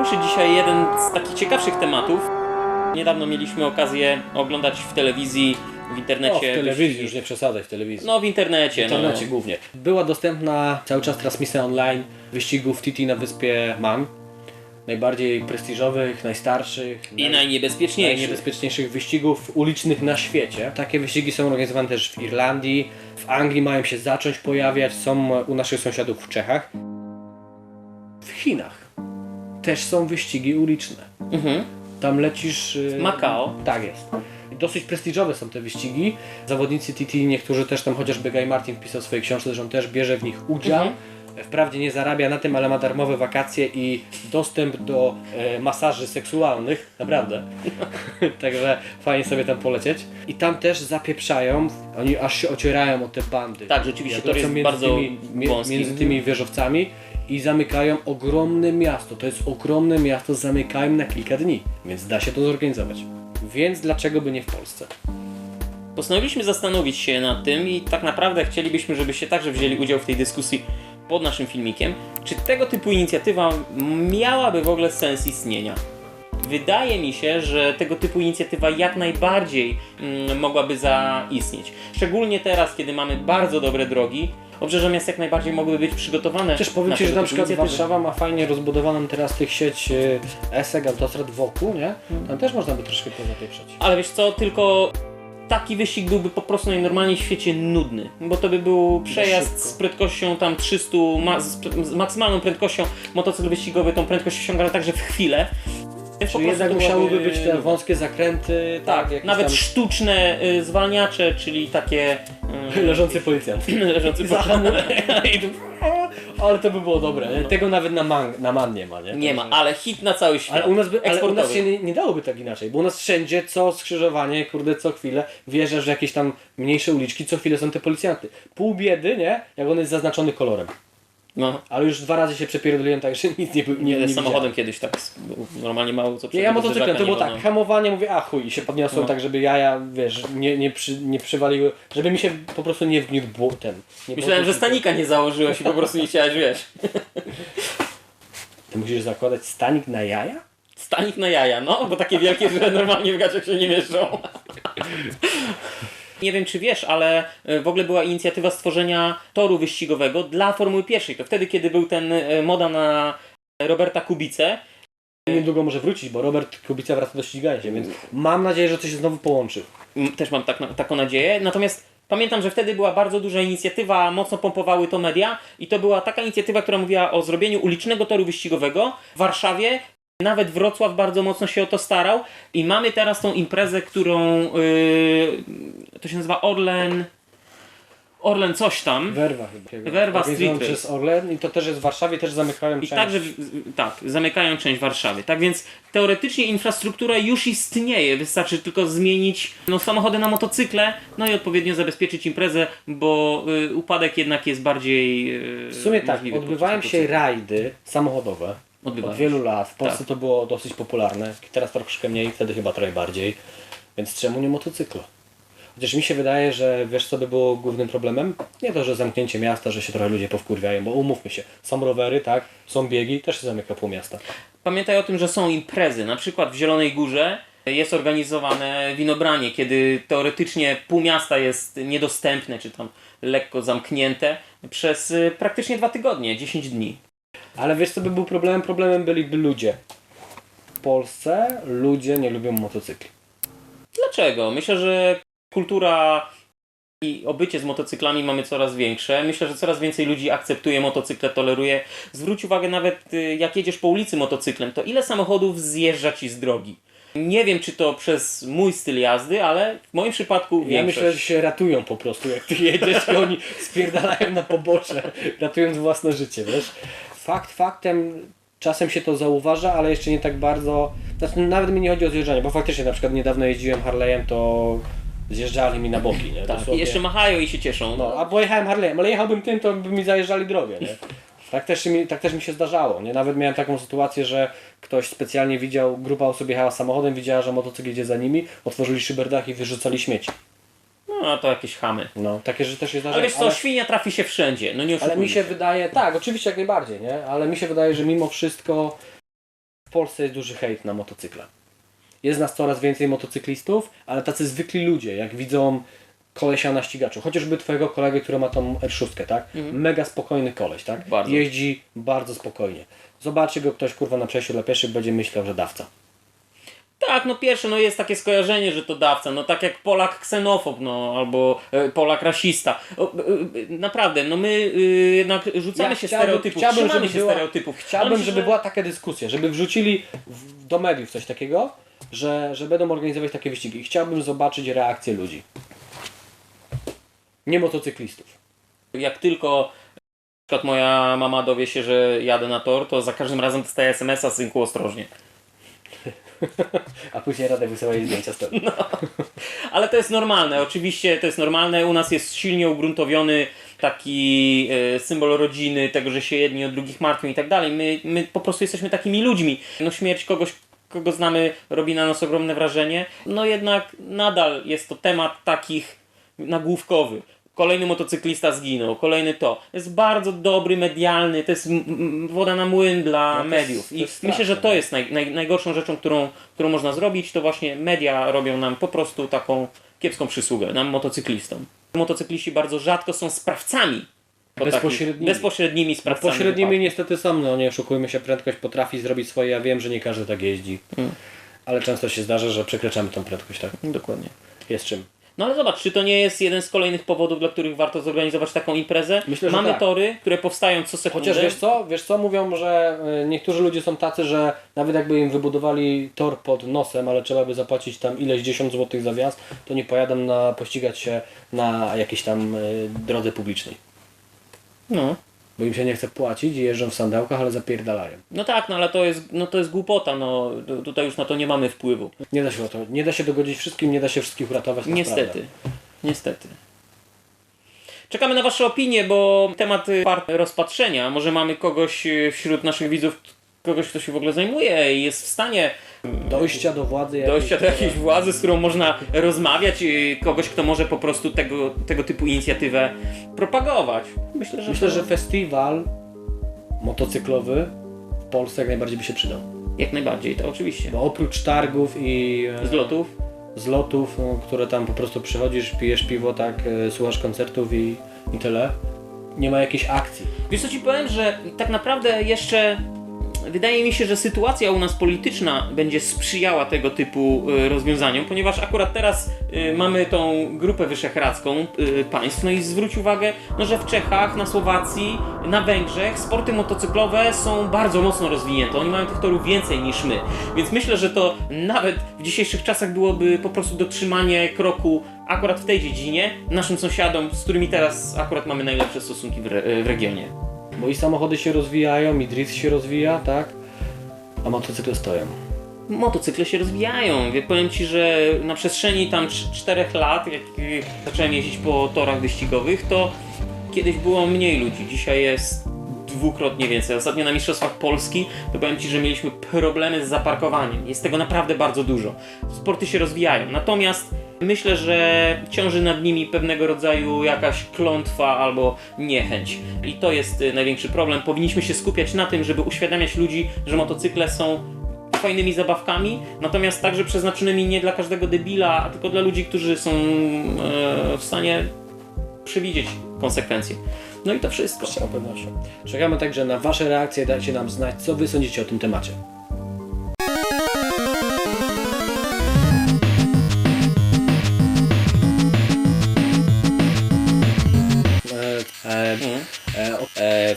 poruszyć dzisiaj jeden z takich ciekawszych tematów. Niedawno mieliśmy okazję oglądać w telewizji, w internecie. O, w telewizji, już nie przesadzaj w telewizji. No w internecie. w internecie no. głównie. Była dostępna cały czas transmisja online wyścigów TT na wyspie Man. Najbardziej prestiżowych, najstarszych, I naj- najniebezpieczniejszy. najniebezpieczniejszych wyścigów ulicznych na świecie. Takie wyścigi są organizowane też w Irlandii, w Anglii mają się zacząć pojawiać, są u naszych sąsiadów w Czechach. W Chinach też są wyścigi uliczne. Mhm. Tam lecisz. y, Macao. Tak jest. Dosyć prestiżowe są te wyścigi. Zawodnicy TT, niektórzy też tam, chociażby Guy Martin wpisał w swojej książce, że on też bierze w nich udział. Mhm. Wprawdzie nie zarabia na tym, ale ma darmowe wakacje i dostęp do e, masaży seksualnych. Naprawdę. Także fajnie sobie tam polecieć. I tam też zapieprzają, oni aż się ocierają o te bandy. Tak, rzeczywiście, lecą jest między bardzo tymi, między tymi wieżowcami i zamykają ogromne miasto. To jest ogromne miasto, zamykają na kilka dni, więc da się to zorganizować. Więc dlaczego by nie w Polsce? Postanowiliśmy zastanowić się nad tym i tak naprawdę chcielibyśmy, żebyście także wzięli udział w tej dyskusji pod naszym filmikiem. Czy tego typu inicjatywa miałaby w ogóle sens istnienia? Wydaje mi się, że tego typu inicjatywa jak najbardziej mm, mogłaby zaistnieć. Szczególnie teraz, kiedy mamy bardzo dobre drogi, obrzeża miast jak najbardziej mogłyby być przygotowane. Też powiem Ci, że na przykład inicjatywy. Warszawa ma fajnie rozbudowaną teraz tych sieć y, ESEG, autostrad wokół, nie? Tam też można by troszkę pozapieprzać. Ale wiesz co, tylko taki wyścig byłby po prostu najnormalniej w świecie nudny, bo to by był przejazd z prędkością tam 300, ma, z, z maksymalną prędkością, motocykl wyścigowy tą prędkość osiąga także w chwilę. Po Czyli jednak musiałyby być te wąskie zakręty, Tak, jakieś nawet tam sztuczne y, zwalniacze, czyli takie y, leżący policjant. leżący tu- Ale to by było dobre. nie? Tego nawet na man, na man nie ma, nie? Nie ma, ale hit na cały świat. Ale u nas, by, ale u nas się nie, nie dałoby tak inaczej, bo u nas wszędzie co skrzyżowanie, kurde, co chwilę wjeżdżasz w jakieś tam mniejsze uliczki, co chwilę są te policjanty. Pół biedy, nie? Jak on jest zaznaczony kolorem. No. Ale już dwa razy się przepierdoliłem tak, że nic nie, nie, nie, Nie, samochodem kiedyś tak normalnie mało co ja przebiegu motocyklem, to było tak, wolno. hamowanie, mówię, a chuj, i się podniosłem No. tak, żeby jaja, wiesz, nie, nie, przy, nie przywaliły, żeby mi się po prostu nie wgniótł bło- ten. Nie Myślałem, że stanika nie założyłeś i po prostu nie chciałeś, wiesz. Ty musisz zakładać stanik na jaja? Stanik na jaja, no, bo takie wielkie, że normalnie w gaciach się nie mieszczą. Nie wiem, czy wiesz, ale e, w ogóle była inicjatywa stworzenia toru wyścigowego dla Formuły pierwszej. To wtedy, kiedy był ten e, moda na Roberta Kubicę. Niedługo może wrócić, bo Robert Kubica wraca do ścigania się, więc mam nadzieję, że to się znowu połączy. M, Też mam tak, taką nadzieję. Natomiast pamiętam, że wtedy była bardzo duża inicjatywa, mocno pompowały to media i to była taka inicjatywa, która mówiła o zrobieniu ulicznego toru wyścigowego w Warszawie. Nawet Wrocław bardzo mocno się o to starał i mamy teraz tą imprezę, którą yy, to się nazywa Orlen Orlen coś tam. Werwa chyba. Werwa Organizowane Street przez Orlen i to też jest w Warszawie, też zamykają I część. także, w- tak, zamykają część Warszawy. Tak więc teoretycznie infrastruktura już istnieje, wystarczy tylko zmienić no, samochody na motocykle, no i odpowiednio zabezpieczyć imprezę, bo y, upadek jednak jest bardziej y, W sumie tak, odbywają się rajdy samochodowe. Odbywają Od wielu lat. W Polsce Tak. to było dosyć popularne. Teraz troszkę mniej, wtedy chyba trochę bardziej. Więc czemu nie motocykle? Chociaż mi się wydaje, że wiesz co by było głównym problemem? Nie to, że zamknięcie miasta, że się trochę ludzie powkurwiają, bo umówmy się, są rowery, tak, są biegi, też się zamyka pół miasta. Pamiętaj o tym, że są imprezy. Na przykład w Zielonej Górze jest organizowane winobranie, kiedy teoretycznie pół miasta jest niedostępne, czy tam lekko zamknięte przez y, praktycznie dwa tygodnie, 10 dni. Ale wiesz co by był problemem? Problemem byliby ludzie. W Polsce ludzie nie lubią motocykli. Dlaczego? Myślę, że kultura i obycie z motocyklami mamy coraz większe. Myślę, że coraz więcej ludzi akceptuje motocykle, toleruje. Zwróć uwagę nawet y, jak jedziesz po ulicy motocyklem, to ile samochodów zjeżdża ci z drogi. Nie wiem, czy to przez mój styl jazdy, ale w moim przypadku Ja większość. myślę, że się ratują po prostu, jak ty jedziesz i oni spierdalają na pobocze, ratując własne życie, wiesz. Fakt faktem, czasem się to zauważa, ale jeszcze nie tak bardzo, znaczy nawet mi nie chodzi o zjeżdżanie, bo faktycznie na przykład niedawno jeździłem Harley'em, to zjeżdżali mi na boki, nie? Tak, i Dosłownie. jeszcze machają i się cieszą. No, a bo jechałem Harley'em, ale jechałbym tym, to by mi zajeżdżali drogę, nie? Tak też, mi, tak też mi się zdarzało, nie? Nawet miałem taką sytuację, że ktoś specjalnie widział, grupa osób jechała samochodem, widziała, że motocykl jedzie za nimi, otworzyli szyberdach i wyrzucali śmieci. No, a to jakieś chamy. No, takie rzeczy też się zdarzają. Ale wiesz co, świnia trafi się wszędzie. No nie ale mi się wydaje, tak, oczywiście jak najbardziej, nie? Ale mi się wydaje, że mimo wszystko w Polsce jest duży hejt na motocykle. Jest nas coraz więcej motocyklistów, ale tacy zwykli ludzie, jak widzą kolesia na ścigaczu, chociażby twojego kolegę, który ma tą R6, tak? Mega spokojny koleś, tak? Bardzo. Jeździ bardzo spokojnie. Zobaczy go ktoś kurwa na przejściu dla pieszych, będzie myślał, że dawca. Tak, no pierwsze, no jest takie skojarzenie, że to dawca, no tak jak Polak ksenofob, no albo e, Polak rasista. O, e, e, naprawdę, no my e, jednak rzucamy się stereotypów, chciałbym, trzymamy żeby się była, stereotypów. Ale Chciałbym, myślę, żeby że- była taka dyskusja, żeby wrzucili w, do mediów coś takiego, że, że będą organizować takie wyścigi. Chciałbym zobaczyć reakcję ludzi. Nie motocyklistów. Jak tylko na przykład moja mama dowie się, że jadę na tor, to za każdym razem dostaję SMS-a synku ostrożnie. A później Radę wysyła jej zdjęcia z tego. Ale to jest normalne, oczywiście to jest normalne. U nas jest silnie ugruntowiony taki e, symbol rodziny, tego, że się jedni o drugich martwią i tak dalej. My, my po prostu jesteśmy takimi ludźmi. No śmierć kogoś, kogo znamy, robi na nas ogromne wrażenie. No jednak nadal jest to temat takich nagłówkowy. Kolejny motocyklista zginął, kolejny to. Jest bardzo dobry, medialny, to jest woda na młyn dla No mediów. I jest myślę, że straszne. to jest naj, naj, najgorszą rzeczą, którą, którą można zrobić, to właśnie media robią nam po prostu taką kiepską przysługę, nam motocyklistom. Motocykliści bardzo rzadko są sprawcami. Bezpośrednimi. bezpośrednimi sprawcami. Pośrednimi niestety są, no nie oszukujmy się, prędkość potrafi zrobić swoje. Ja wiem, że nie każdy tak jeździ. Hmm. Ale często się zdarza, że przekraczamy tą prędkość, tak? Dokładnie. Jest czym. No ale zobacz, czy to nie jest jeden z kolejnych powodów, dla których warto zorganizować taką imprezę? Myślę, że Mamy tak. tory, które powstają co sekundę. Chociaż wiesz co, wiesz co, mówią, że y, niektórzy ludzie są tacy, że nawet jakby im wybudowali tor pod nosem, ale trzeba by zapłacić tam ileś 10 złotych za wjazd, to nie pojadą na pościgać się na jakiejś tam y, drodze publicznej. No. Bo im się nie chce płacić i jeżdżą w sandełkach, ale zapierdalają. no tak, no ale to jest, no to jest głupota, no tu- tutaj już na to nie mamy wpływu. Nie da się o to, nie da się dogodzić wszystkim, nie da się wszystkich uratować. to Niestety. prawda. Niestety. Czekamy na Wasze opinie, bo temat y, wart rozpatrzenia. Może mamy kogoś y, wśród naszych widzów, kogoś, kto się w ogóle zajmuje i jest w stanie Dojścia do władzy. dojścia do jakiejś, jakiejś władzy, z którą można rozmawiać, y, kogoś, kto może po prostu tego, tego typu inicjatywę propagować. Myślę, że, Myślę, to że festiwal motocyklowy w Polsce jak najbardziej by się przydał. jak najbardziej, to oczywiście. Bo oprócz targów i e, Z lotów. zlotów, no, które tam po prostu przychodzisz, pijesz piwo, tak, e, słuchasz koncertów i, i tyle, nie ma jakiejś akcji. Wiesz co ci powiem, że tak naprawdę jeszcze wydaje mi się, że sytuacja u nas polityczna będzie sprzyjała tego typu y, rozwiązaniom, ponieważ akurat teraz y, mamy tą grupę wyszehradzką y, państw, no i zwróć uwagę, no, że w Czechach, na Słowacji, na Węgrzech sporty motocyklowe są bardzo mocno rozwinięte. Oni mają tych torów więcej niż my. Więc myślę, że to nawet w dzisiejszych czasach byłoby po prostu dotrzymanie kroku akurat w tej dziedzinie naszym sąsiadom, z którymi teraz akurat mamy najlepsze stosunki w, re- w regionie. Bo i samochody się rozwijają, i drift się rozwija, tak, a motocykle stoją. Motocykle się rozwijają. Wie- Powiem Ci, że na przestrzeni tam 4 lat, jak zacząłem jeździć po torach wyścigowych, to kiedyś było mniej ludzi. Dzisiaj jest dwukrotnie więcej. Ostatnio na Mistrzostwach Polski to powiem Ci, że mieliśmy problemy z zaparkowaniem. Jest tego naprawdę bardzo dużo. Sporty się rozwijają. Natomiast myślę, że ciąży nad nimi pewnego rodzaju jakaś klątwa albo niechęć. I to jest y, największy problem. Powinniśmy się skupiać na tym, żeby uświadamiać ludzi, że motocykle są fajnymi zabawkami, natomiast także przeznaczonymi nie dla każdego debila, tylko dla ludzi, którzy są e, w stanie przewidzieć konsekwencje. No i to wszystko. Z całą pewnością. Czekamy także na Wasze reakcje, dajcie nam znać, co Wy sądzicie o tym temacie. E,